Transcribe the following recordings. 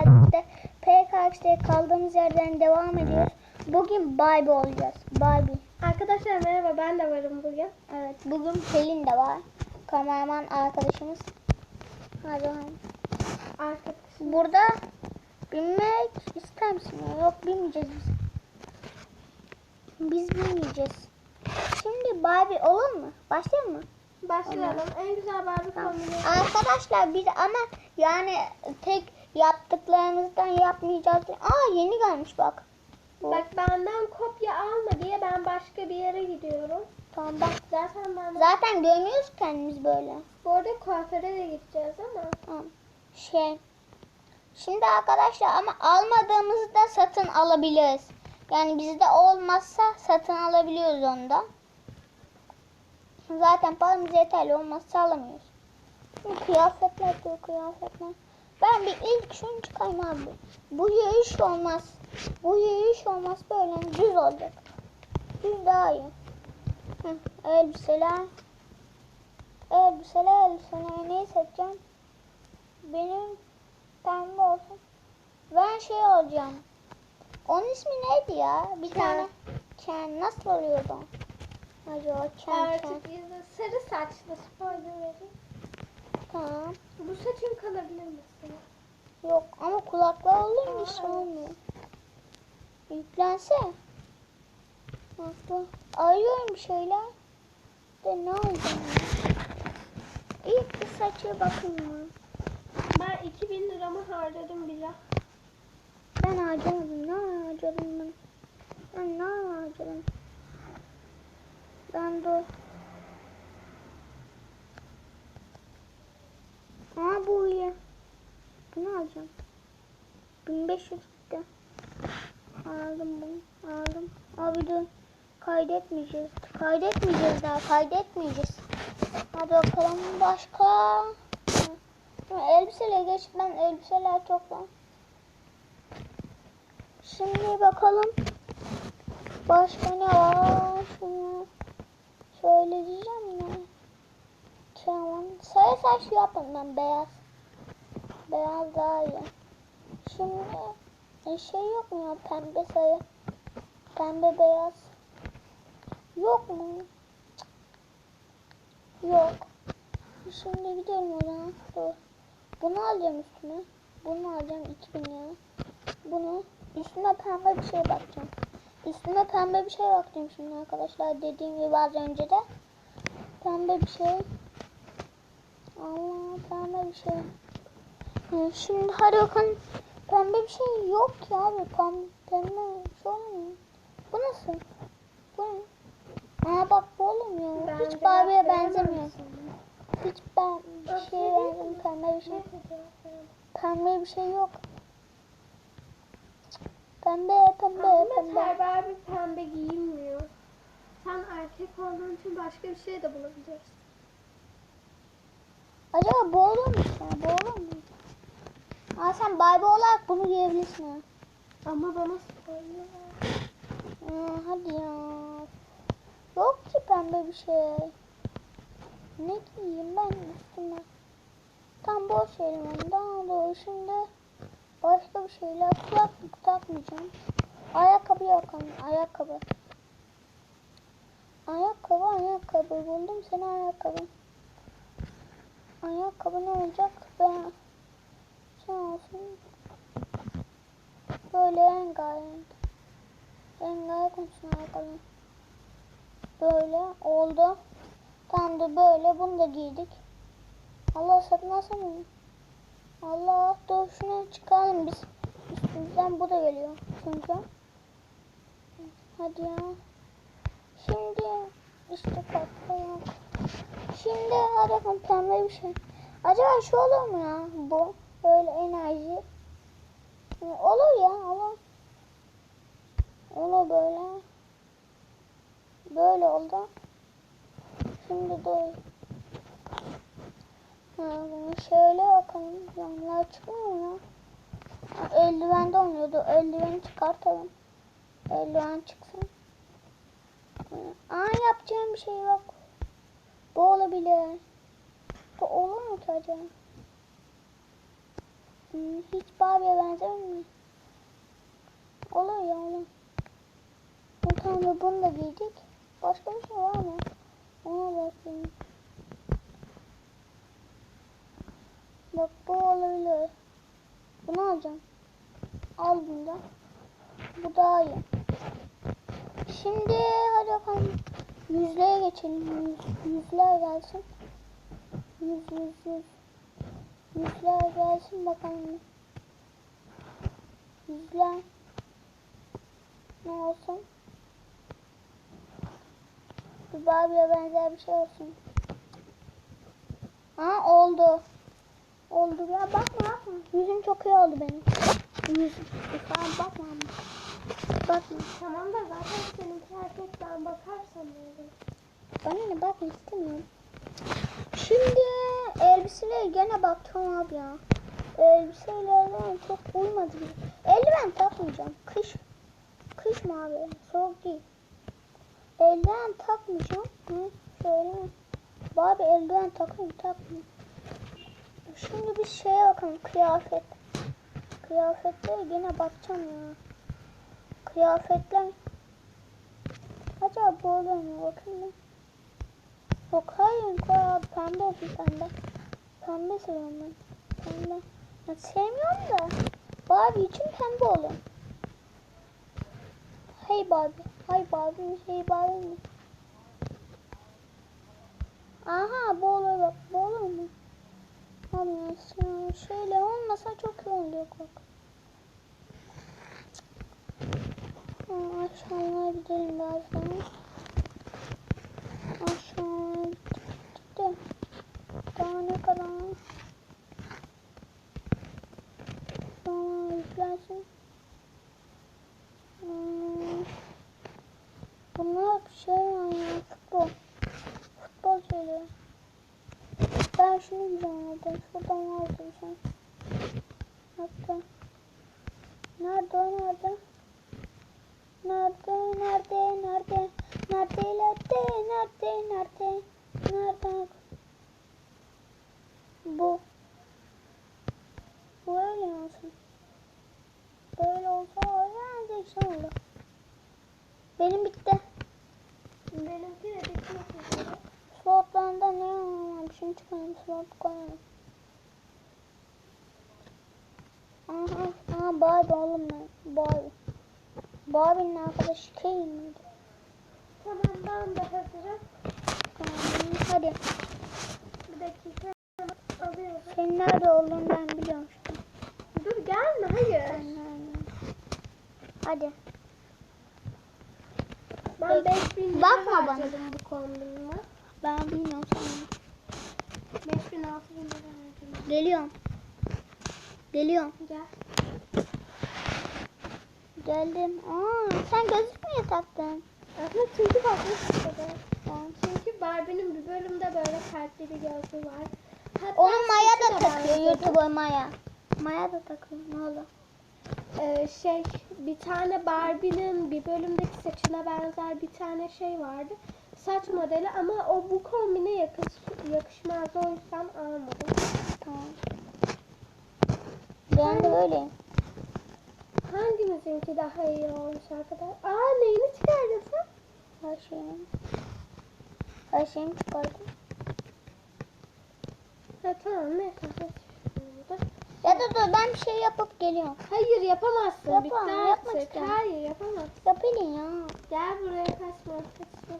de PKX'de kaldığımız yerden devam ediyoruz. Bugün Barbie olacağız. Barbie. Arkadaşlar merhaba ben de varım bugün. Evet bugün Pelin de var. Kameraman arkadaşımız. Hadi bakalım. Arkadaşım. Burada binmek ister misin? Yok binmeyeceğiz biz. Biz binmeyeceğiz. Şimdi Barbie olur mu? Başlayalım mı? Başlayalım. En güzel Barbie kombini. Arkadaşlar biz ama yani tek yaptıklarımızdan yapmayacağız. Aa yeni gelmiş bak. Bu. Bak benden kopya alma diye ben başka bir yere gidiyorum. Tamam bak. Zaten ben Zaten görmüyoruz kendimiz böyle. bu arada kuaföre de gideceğiz ama. Tamam. Şey. Şimdi arkadaşlar ama almadığımızı da satın alabiliriz. Yani bizde olmazsa satın alabiliyoruz onu da. Zaten paramız yeterli olmazsa alamıyoruz. Kıyafetler diyor kıyafetler. Ben bir ilk şunu çıkarayım abi. Bu yürüyüş olmaz. Bu yürüyüş olmaz böyle düz olacak. Düz daha iyi. Hı, elbiseler. Elbiseler elbiseler neyi seçeceğim? Benim pembe olsun. Ben şey olacağım. Onun ismi neydi ya? Bir Ken. tane. Ken. Nasıl oluyordu? Acaba Ken Ken. Artık da sarı saçlı spoiler vereyim. Tamam. Bu saçım kalabilir mesela. Yok ama kulaklar olur mu? Hiç olmuyor. Yüklense. Bak. Arıyorum şeyler. De ne ya? İlk bir saçı bakayım mı? Ben 2000 liramı harcadım bile. Ben harcamadım. Ne harcadım ben? Ben ne harcadım? Ben dur. Aa bu iyi. Bunu alacağım. 1500 gitti. Aldım bunu. Aldım. Abi dur. Kaydetmeyeceğiz. Kaydetmeyeceğiz daha. Kaydetmeyeceğiz. Hadi bakalım başka. Şimdi elbiseleri geç. Ben elbiseler toplam. Şimdi bakalım. Başka ne var? Şunu şöyle diyeceğim ya. Tamam. Sarı saç yapın ben beyaz. Beyaz daha iyi. Şimdi e, şey yok mu ya pembe sarı? Pembe beyaz. Yok mu? Yok. Şimdi gidelim o zaman. Dur. Bunu alacağım üstüne. Bunu alacağım 2000 lira. Bunu üstüne pembe bir şey bakacağım. Üstüne pembe bir şey bakacağım şimdi arkadaşlar. Dediğim gibi az önce de. Pembe bir şey. Allah pembe bir şey. Şimdi hadi bakalım. Pembe bir şey yok ki abi. Pembe, pembe bir şey olmuyor. Bu nasıl? Bu ne? Aa bak bu olmuyor. Ben Hiç Barbie'ye benzemiyor. Hiç ben bir şeye benzemiyor. Pembe bir şey. Pembe bir şey yok. Pembe, pembe, Ama pembe. her Barbie pembe giyinmiyor. Sen erkek olduğun için başka bir şey de bulabilirsin. Acaba bu olur mu ya? Bu olur mu? Aa sen Barbie olarak bunu giyebilirsin. Ama bana spoiler. Aa, hadi ya. Yok ki pembe bir şey. Ne giyeyim ben üstüme? Tam boş. Daha doğru şimdi başka bir şeyler kulaklık takmayacağım. Ayakkabı yok ama ayakkabı. Ayakkabı ayakkabı buldum seni ayakkabı. Ayakkabı ne olacak? Ben olsun. Böyle rengarenk. Rengarenk olsun ayakkabı. Böyle oldu. Tam da böyle bunu da giydik. Allah satın alsana. Allah dur şunu çıkaralım biz. Üstümüzden bu da geliyor çünkü. Hadi ya. Şimdi işte yok. Şimdi hadi bakalım pembe bir şey. Acaba şu olur mu ya bu? Böyle enerji. Yani olur ya olur. Olur böyle. Böyle oldu. Şimdi dur. Bunu şöyle bakalım. Yanlar çıkmıyor mu Eldivende oynuyordu. Eldiveni çıkartalım. Eldiven çıksın. Aa yapacağım bir şey yok. Bu olabilir. Bu olur mu acaba? Hiç Barbie'ye benzemiyor mu? Olur ya olur. Bu tane bunu da giydik. Başka bir şey var mı? Ona bakayım. Bak bu olabilir. Bunu alacağım. Al bunu da. Bu daha iyi. Şimdi hadi bakalım. Yüzlere geçelim. Yüz, yüzler gelsin. Yüz yüz yüz. Yüzler gelsin bakalım. Yüzler. Ne olsun? Bir Barbie'ye benzer bir şey olsun. Ha oldu. Oldu ya bakma bakma. Yüzüm çok iyi oldu benim. Yüzüm. Falan bakma. Bakma. Tamam da zaten seninki erkek ben bakarsam öyle. Bana ne bakma istemiyorum. Şimdi elbiseleri gene baktım abi ya. Elbiselerden çok uymadı. Eldiven takmayacağım. Kış. Kış mı abi? Soğuk değil. Eldiven takmayacağım. Hı, şöyle. Abi eldiven takayım takmayayım. Şimdi bir şeye bakalım. Kıyafet. Kıyafetlere gene bakacağım ya. Kıyafetler. Acaba bu oluyor mu? Bakayım hayır koy abi pembe olsun pembe. Pembe seviyorum ben. Pembe. Ya sevmiyorum da. Barbie için pembe olur. Hey Barbie. Hay Barbie? Hey Barbie? Aha bu olur bak. Bu olur mu? Olmaz ya. Şöyle olmasa çok iyi oluyor bak. Aşağıya gidelim birazdan. Aşağı gitti. Daha ne kadar? Bunlar bir şey ya. Futbol. Futbol şeyleri. Ben şunu güzel aldım. Şuradan aldım sen. Hatta. Nerede nerede? Nerede, nerede, nerede, nerede, nerede, nerede, nerede, nerede? Bu öyle olsun. Böyle olsa olur. Benim bitti. Benimki de bitmek üzere. Slotlarında ne var? Şunu çıkarayım, slot koyalım. Aha, aha Barbie oğlum ben. Barbie. Barbie'nin arkadaşı Kane miydi? Tamam ben de hazırım. Tamam, hadi. Bir dakika alıyorum. Senin nerede olduğunu ben biliyorum şu an. Dur gelme hayır. Sen nerede? Hadi. Ben Peki. 5000 lira Bakma bana. harcadım bu kombinime. Ben bilmiyorum sana. 5000 6000 lira harcadım. Geliyorum. Geliyorum. Gel. Geldim. Aa, sen gözlük mü taktın? Aslında çünkü bakmak istedim. Ben. Çünkü Barbie'nin bir bölümde böyle kalpli bir gözü var. Hatta Onu Maya da takıyor. benzedi. YouTuber Maya. Maya da takıyor. Ne oldu? Ee, şey bir tane Barbie'nin bir bölümdeki saçına benzer bir tane şey vardı. Saç modeli ama o bu kombine yakış, yakışmaz o yüzden almadım. Tamam. Ben de öyleyim. Hangimizinki daha iyi olmuş arkadaşlar? Aa neyini çıkardın sen? Her şeyim. Her şeyimi çıkardım. Ha tamam neyse. Ya da dur ben bir şey yapıp geliyorum. Hayır yapamazsın. Yapamam, Bitti yapmak artık. istiyorum. Hayır yapamazsın. Yapayım ya. Gel buraya kaçma. kaçma.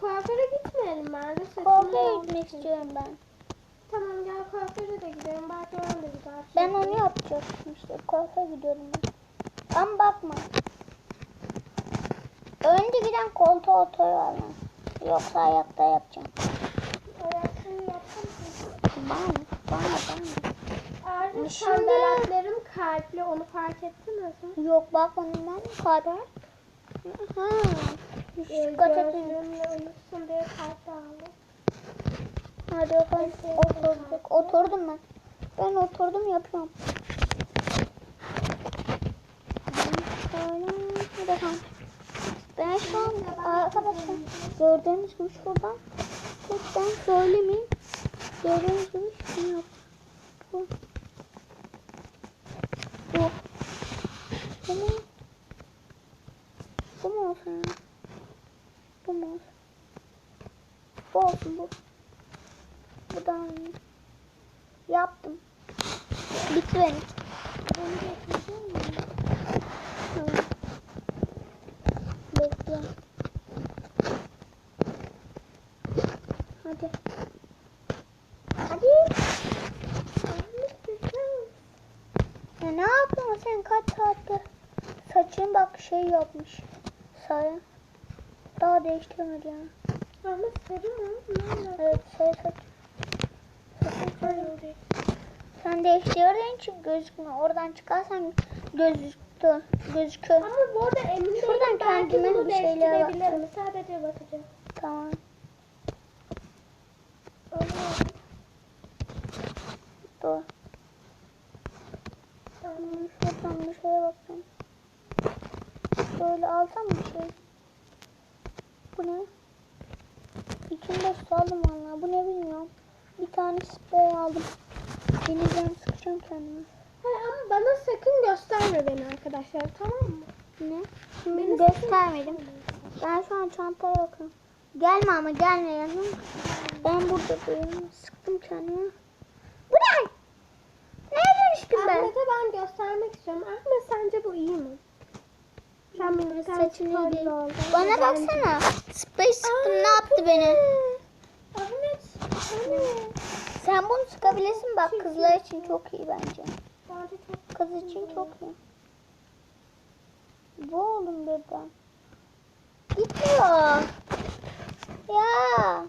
Kuaföre gitmeyelim ben de. saçımı Kuaföre gitmek istiyorum ben. Tamam gel kuaföre de gidelim. Belki ben de gider. Ben onu yapacaktım işte. Kuaföre gidiyorum ben. Ama bakma. Önce giden koltuğa oturuyorlar. Yoksa ayakta yapacağım. Ayakları yapsam Bana? Bana bana. Şimdi- sandaletlerim kalpli. Onu fark ettiniz mi? Yok bakmadım ben. Kalbe. Ha. Ee, Dikkat edin. gözlüğümle uyusun diye kalp aldım. Hadi bakalım. Oturduk. Oturdum ben. Ben oturdum yapıyorum. Şöyle. Bakalım. Ben şu an arkadaşlar gördüğünüz gibi şuradan tek ben söylemeyeyim. Gördüğünüz gibi şunu yap. Bu. Olsun bu. Bu daha iyi. Yaptım. Bitti benim. Bekle. Hadi. Hadi. Ya ne yapıyorsun sen kaç saattir? Saçın bak şey yapmış. Sarı. Daha değiştirmedi yani. Ahmet sarı mı? Evet sarı saç. Sen değiştirdiğin için gözükmüyor. Oradan çıkarsan gözüktü. Gözükür. Ama bu arada emin değilim. Şuradan Belki kendime bir şeyler değiştirebilirim. Sadece bakacağım. Tamam. Dur. Tamam. Şuradan bir şeye bakayım. Böyle alsam bir şey. Bu ne? İçinde su aldım valla. Bu ne bilmiyorum. Bir tane sprey aldım. Deneyeceğim sıkacağım kendime. Hayır ama bana sakın gösterme beni arkadaşlar tamam mı? Ne? Beni göstermedim. Ben şu an çantaya bakıyorum. Gelme ama gelme yanım. Ben burada değilim. Sıktım kendime. Bu ne? Neye dönüştüm ben? Ahmet'e ben göstermek istiyorum. Ahmet sence bu iyi mi? Sen benim Saçını. Bana baksana. Sprey sıktım ne yaptı beni? Ahmet. Ahmet. Sen bunu sıkabilirsin bak kızlar için çok iyi bence. Kız için çok iyi. Bu oğlum birden. Gitmiyor. Ya.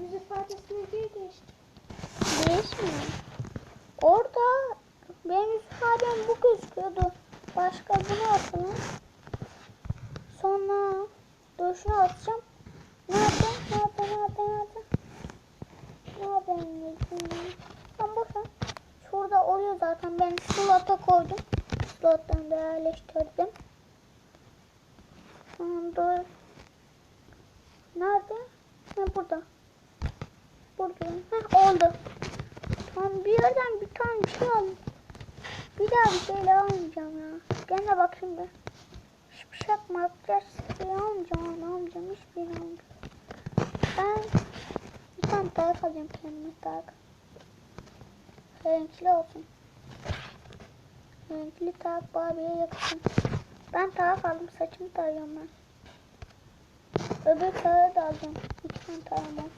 yüz ifadesini değil değişti. Değişmiyor. Orada benim ifadem bu gözüküyordu. Başka bunu atalım. Sonra dur şunu atacağım. Nerede? Nerede? Nerede? Nerede? Nerede? Tam boş ver. Şurada oluyor zaten. Ben slota koydum. Slottan da yerleştirdim. Dur. Nerede? Ha burada. Burada. Heh, oldu. Tamam bir yerden bir tane bir şey aldım. Bir daha bir şeyle almayacağım ya. Gene bak şimdi. Hiçbir şey makyaj şey almayacağım. Ne almayacağım? Hiçbir şey almayacağım. Ben bir tane tarif alacağım kendime tarif. Renkli olsun. Renkli tarif Barbie'ye yakışsın. Ben tarif aldım. Saçımı tarıyorum ben. Öbür tarafı da alacağım. İki tane tarif var.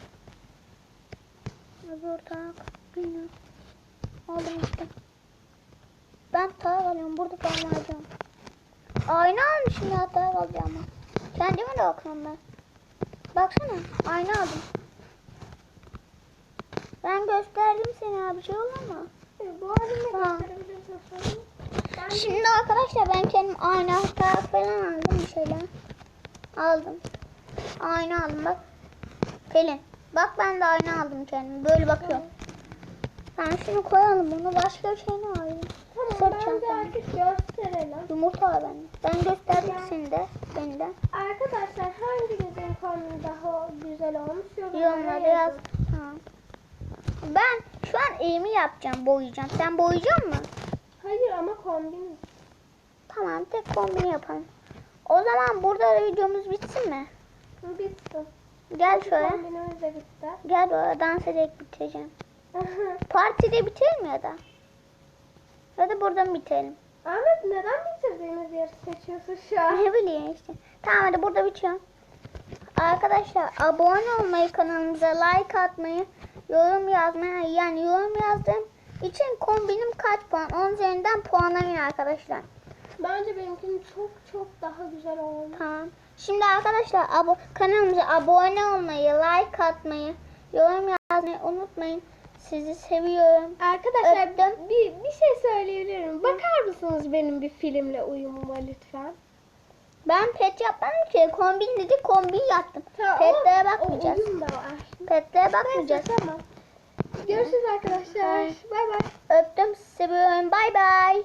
Öbür taraf bilmiyorum. Aldım işte. Ben taraf alıyorum. Burada ben alacağım. Ayna almışım ya taraf alacağım. Kendime de bakıyorum ben. Baksana ayna aldım. Ben gösterdim sana bir şey olur mu? Bu gösterebilirsin sorun. Ben Şimdi arkadaşlar ben kendim ayna falan aldım bir şeyler. Aldım. Ayna aldım bak. Pelin. Bak ben de ayna aldım kendim. Böyle bakıyorum. Ben şunu koyalım bunu başka bir şey ne alayım? Tamam artık gösterelim. Yumurta var bende. Ben gösterdim seni de. Beni de. Arkadaşlar hanginizin kombini daha güzel olmuş yorumlara yaz. Tamam. Ben şu an elimi yapacağım, boyayacağım. Sen boyayacak mısın? Hayır ama kombin. Tamam, tek kombini yapalım. O zaman burada da videomuz bitsin mi? Bitsin. Gel şöyle. Kombinimiz de bitti. Gel böyle dans ederek bitireceğim. Partide bitirelim ya da. Ya da buradan bitirelim. Ahmet neden bitirdiğimiz yeri seçiyorsun şu an? Ne bileyim işte. Tamam hadi burada bitiyorum. Arkadaşlar abone olmayı, kanalımıza like atmayı, yorum yazmayı, yani yorum yazdığım için kombinim kaç puan? 10 üzerinden puanlayın arkadaşlar. Bence benimkinin çok çok daha güzel olmuş. Tamam. Şimdi arkadaşlar abo kanalımıza abone olmayı, like atmayı, yorum yazmayı unutmayın. Sizi seviyorum. Arkadaşlar Öptüm. bir, bir şey söyleyebilirim. Bakar mısınız benim bir filmle uyumuma lütfen? Ben pet yapmadım ki. Kombin dedi kombin yaptım. Tamam, Petlere bakmayacağız. O uyum da var. Petlere bakmayacağız. Neyse tamam. Görüşürüz arkadaşlar. Bay bay. Öptüm sizi seviyorum. Bay bay.